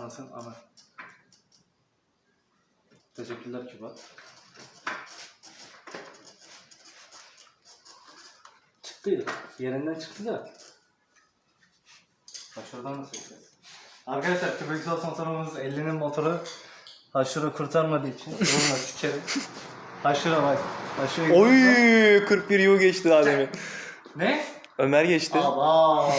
Anasın ama. Teşekkürler Kübat. Çıktı. Yerinden çıktı da. Haşırdan nasıl yapacağız? Arkadaşlar Tübeküsel son sorumuz 50'nin motoru Haşırı kurtarmadığı için Vurma sikerim. Haşır'a bak. Haşır'a Oy 41 yıl geçti daha demin. Ne? Ömer geçti. Aba.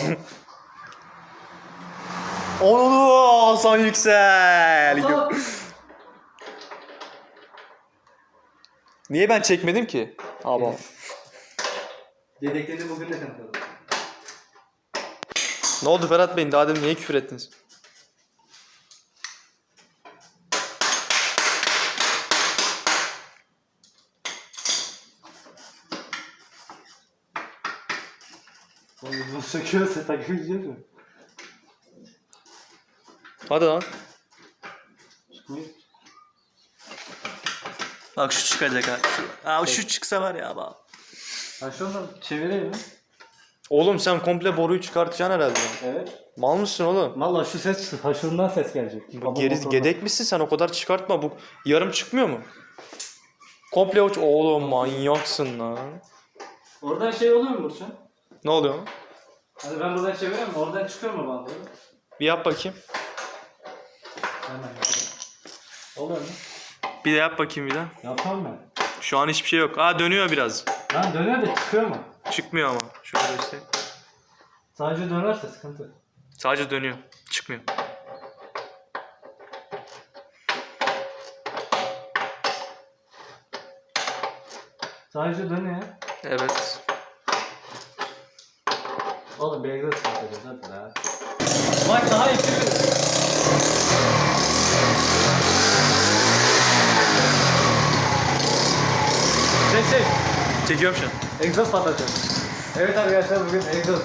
Onu Hasan Yüksel. Niye ben çekmedim ki? Abi. Yedekleri bugün de kanıtladım. Ne oldu Ferhat Bey? Daha demin niye küfür ettiniz? Bunu söküyorsa takabileceğiz mi? Hadi lan. Çıkmıyor. Bak şu çıkacak ha. Şu, Aa, şu çıksa var ya bak. Ha şuradan çevireyim mi? Oğlum sen komple boruyu çıkartacaksın herhalde. Evet. Mal mısın oğlum? Valla şu ses. Haşırından ses gelecek. Baba Geri, motordan. gedek misin sen o kadar çıkartma bu yarım çıkmıyor mu? Komple uç oğlum manyaksın lan. Oradan şey oluyor mu Burçan? Ne oluyor? Hadi ben buradan çeviriyorum. Oradan çıkıyor mu bandı? Bir yap bakayım. Hemen yapayım. Oluyor mu? Bir de yap bakayım bir daha. Yapamam ben. Şu an hiçbir şey yok. Aa dönüyor biraz. Lan döner de çıkıyor mu? Çıkmıyor ama. Şöyle işte. Sadece dönerse sıkıntı. Sadece dönüyor. Çıkmıyor. Sadece dönüyor. Evet. Oğlum egzoz çıkartacağız hadi la. Bak daha iyi çek. Çekiyorum şu an. Egzoz patlatacağız. Evet arkadaşlar bugün egzoz